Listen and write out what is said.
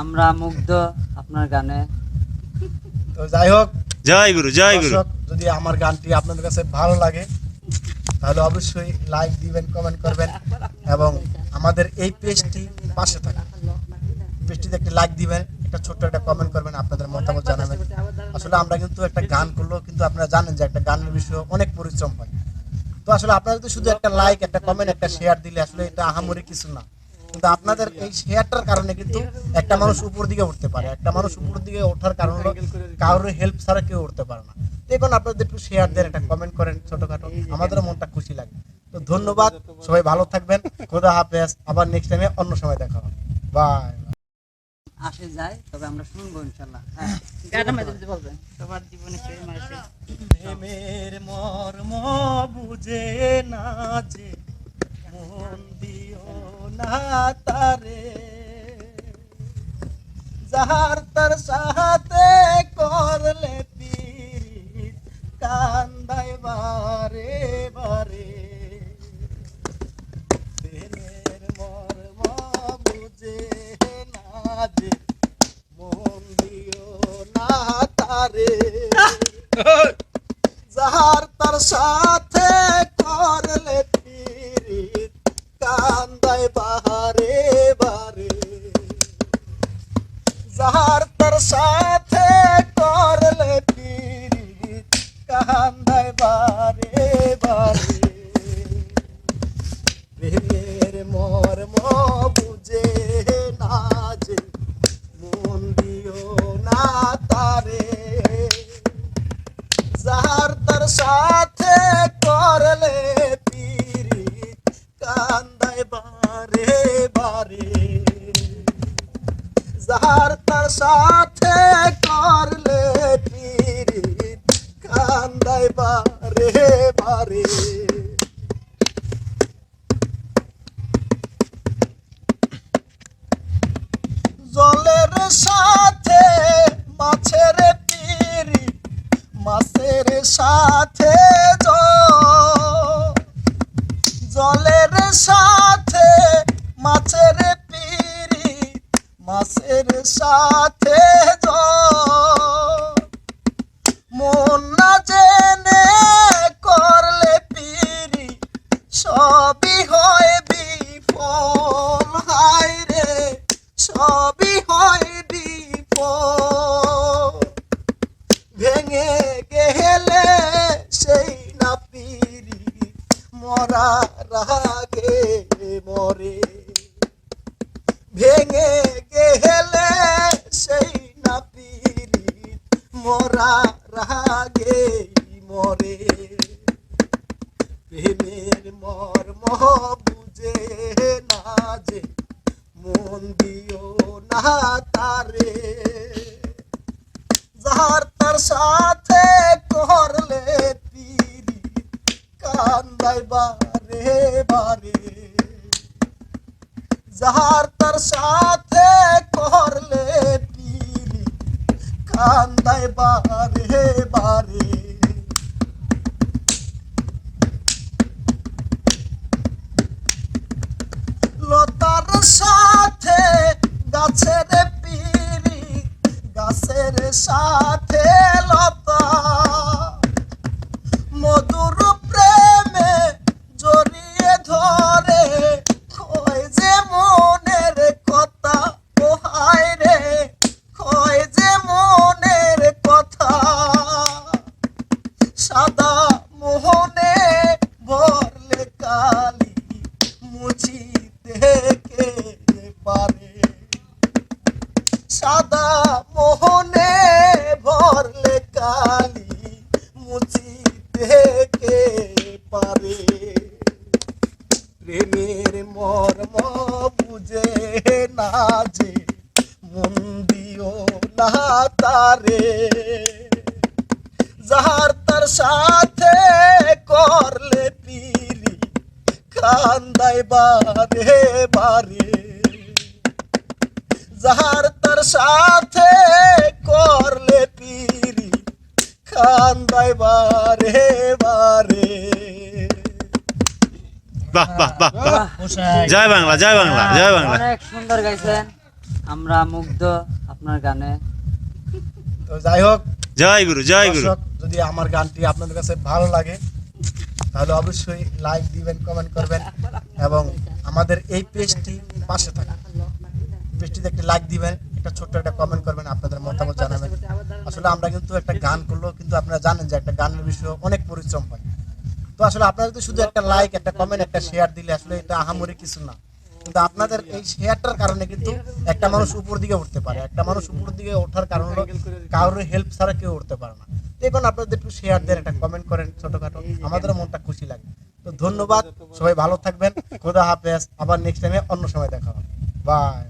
আমরা মুগ্ধ আপনার গানে। তো যাই হোক জয় গুরু জয় গুরু। যদি আমার গানটি আপনাদের কাছে ভালো লাগে তাহলে অবশ্যই লাইক দিবেন কমেন্ট করবেন এবং আমাদের এই পেজটি পাশে থাকুন। পেজটিতে একটি লাইক দিবেন একটা ছোট্ট একটা কমেন্ট করবেন আপনাদের মতামত জানাবেন। আসলে আমরা কিন্তু একটা গান করলেও কিন্তু আপনারা জানেন যে একটা গানের বিষয়ে অনেক পরিশ্রম হয়। তো আসলে আপনারা যদি শুধু একটা লাইক একটা কমেন্ট একটা শেয়ার দিলে আসলে এটা আহামরি কিছু না। কিন্তু আপনাদের এই শেয়ারটার কারণে কিন্তু একটা মানুষ উপর দিকে উঠতে পারে। একটা মানুষ উপর দিকে ওঠার কারণ হলো কারোর হেল্প ছাড়া কেউ উঠতে পারে না। দেখুন আপনাদের একটু শেয়ার দেন একটা কমেন্ট করেন ছোটখাটো। আমাদেরও মনটা খুশি লাগে। তো ধন্যবাদ সবাই ভালো থাকবেন খোদা হাফেজ আবার নেক্সট টাইমে অন্য সময় দেখা হবে। বাই আসে যায় তবে আমরা শুনব ইনশাল্লাহ। হ্যাঁ। বলবেন সবার জীবনে প্রেম আছে প্রেমের মর্ম বুঝে না যে মন দিও না তারে। যাহার তার সাথে করলে পীড়িত কান্দায় বারে বারে। প্রেমের মর্ম বুঝে না যে মন দিও না তারে। যাহার তার সাথে কান্দায় বাহারে যার তার সাথে করলে কান্দায় বারে বারে। জলের সাথে, মাছের পিড়ি মাছের সাথে জলের সাথে সাথে। মন না জেনে করলে পিড়ি সবই হয় বিফল হায় রে, সবই হয় বিফল ভেঙে গেলে সেই না পিড়ি মরা রাগে মরে মরা রাগে মরে। প্রেমের মর্ম বুঝে না যে মন দিও না তারে। যার তার সাথে করলে পিরি কান্দাই বারে বারে। যার তার সাথে করলে কান্দাই বারে বারে যে মন দিও না তারে। যাহার তার সাথে করলে পিরি কান্দাই বারে বারে যাহার তার সাথে করলে পিরি কান্দাই বারে বারে বাহ বাহ বাহ বাহ। জয় বাংলা জয় বাংলা জয় বাংলা। অনেক সুন্দর গাইছেন। আমরা মুগ্ধ আপনার গানে। তো যাই হোক জয় গুরু জয় গুরু। যদি আমার গানটি আপনাদের কাছে ভালো লাগে তাহলে অবশ্যই লাইক দিবেন কমেন্ট করবেন এবং আমাদের এই পেজটি পাশে থাকুন। পেজটিতে একটা লাইক দিবেন একটা ছোট্ট একটা কমেন্ট করবেন আপনাদের মতামত জানাবেন। আসলে আমরা কিন্তু একটা গান করলেও কিন্তু আপনারা জানেন যে একটা গানের বিষয়ে অনেক পরিশ্রম হয়। তো আসলে আপনারা যদি শুধু একটা লাইক একটা কমেন্ট একটা শেয়ার দিলে আসলে এটা আহামরি কিছু না। কিন্তু আপনাদের এই শেয়ারটার কারণে কিন্তু একটা মানুষ উপর দিকে উঠতে পারে। একটা মানুষ উপর দিকে ওঠার কারণ কারোর হেল্প ছাড়া কেউ উঠতে পারে না। দেখুন, আপনাদের একটু শেয়ার দেন, একটা কমেন্ট করেন ছোটখাটো। আমাদেরও মনটা খুশি লাগে। তো ধন্যবাদ, সবাই ভালো থাকবেন। খোদা হাফেজ। আবার নেক্সট টাইমে অন্য সময় দেখা হবে। বাই